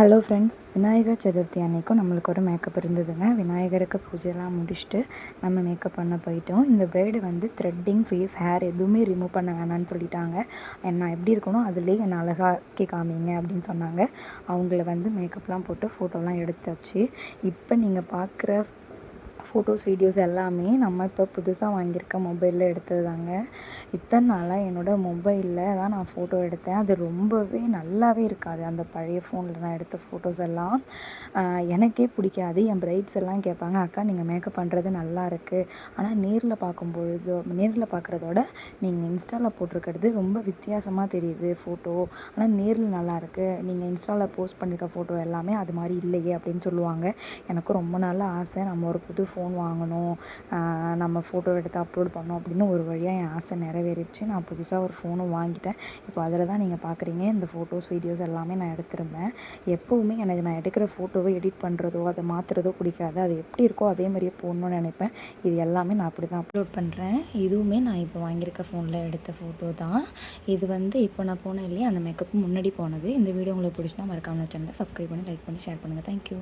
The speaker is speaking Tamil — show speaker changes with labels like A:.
A: ஹலோ ஃப்ரெண்ட்ஸ் விநாயகர் சதுர்த்தி அன்னைக்கும் நம்மளுக்கு ஒரு மேக்கப் இருந்ததுங்க. விநாயகருக்கு பூஜைலாம் முடிச்சுட்டு நம்ம மேக்கப் பண்ண போயிட்டோம். இந்த பிரைடு வந்து த்ரெட்டிங் ஃபேஸ் ஹேர் எதுவுமே ரிமூவ் பண்ண வேணாம்னு சொல்லிட்டாங்க. நான் எப்படி இருக்கணும்? அதுலேயே என்னை அழகாக்கி காமிங்க அப்படின்னு சொன்னாங்க. அவங்கள வந்து மேக்கப்லாம் போட்டு ஃபோட்டோலாம் எடுத்தாச்சு. இப்போ நீங்கள் பார்க்குற ஃபோட்டோஸ் வீடியோஸ் எல்லாமே நம்ம இப்போ புதுசாக வாங்கியிருக்க மொபைலில் எடுத்தது தாங்க இத்தனை நாளாக என்னோடய மொபைலில் தான் நான் ஃபோட்டோ எடுத்தேன். அது ரொம்பவே நல்லாவே இருக்காது. அந்த பழைய ஃபோனில் நான் எடுத்த ஃபோட்டோஸ் எல்லாம் எனக்கே பிடிக்காது. என் பிரைட்ஸ் எல்லாம் கேட்பாங்க அக்கா நீங்கள் மேக்கப் பண்ணுறது நல்லா இருக்குது ஆனால் நேரில் பார்க்கும்பொழுது நேரில் பார்க்குறதோட நீங்கள் இன்ஸ்டாவில் போட்டிருக்கிறது ரொம்ப வித்தியாசமாக தெரியுது ஃபோட்டோ ஆனால் நேரில் நல்லா இருக்குது நீங்கள் இன்ஸ்டாவில் போஸ்ட் பண்ணியிருக்க ஃபோட்டோ எல்லாமே அது மாதிரி இல்லையே அப்படின்னு சொல்லுவாங்க. எனக்கு ரொம்ப நாள் ஆசை. நம்ம ஒரு புது ஃபோன் வாங்கணும். நம்ம ஃபோட்டோ எடுத்து அப்லோட் பண்ணோம் அப்படின்னு ஒரு வழியாக என் ஆசை நிறைவேறிடுச்சு. நான் புதுசாக ஒரு ஃபோனும் வாங்கிட்டேன். இப்போ அதில் தான் நீங்கள் பார்க்குறீங்க இந்த ஃபோட்டோஸ் வீடியோஸ் எல்லாமே நான் எடுத்திருந்தேன். எப்போவுமே எனக்கு நான் எடுக்கிற ஃபோட்டோவை எடிட் பண்ணுறதோ அதை மாற்றுறதோ பிடிக்காது. அது எப்படி இருக்கோ அதே மாதிரியே போடணும்னு நினைப்பேன். இது எல்லாமே நான் அப்படி தான் அப்லோட் பண்ணுறேன் இதுவுமே நான் இப்போ வாங்கியிருக்க ஃபோனில் எடுத்த ஃபோட்டோ தான். இது வந்து இப்போ நான் போனேன் இல்லையா? அந்த மேக்கப் முன்னாடி போனது. இந்த வீடியோ உங்களுக்கு பிடிச்சா மறக்காமல் சேனலை சப்ஸ்கிரைப் பண்ணி லைக் பண்ணி ஷேர் பண்ணுங்கள் தேங்க்யூ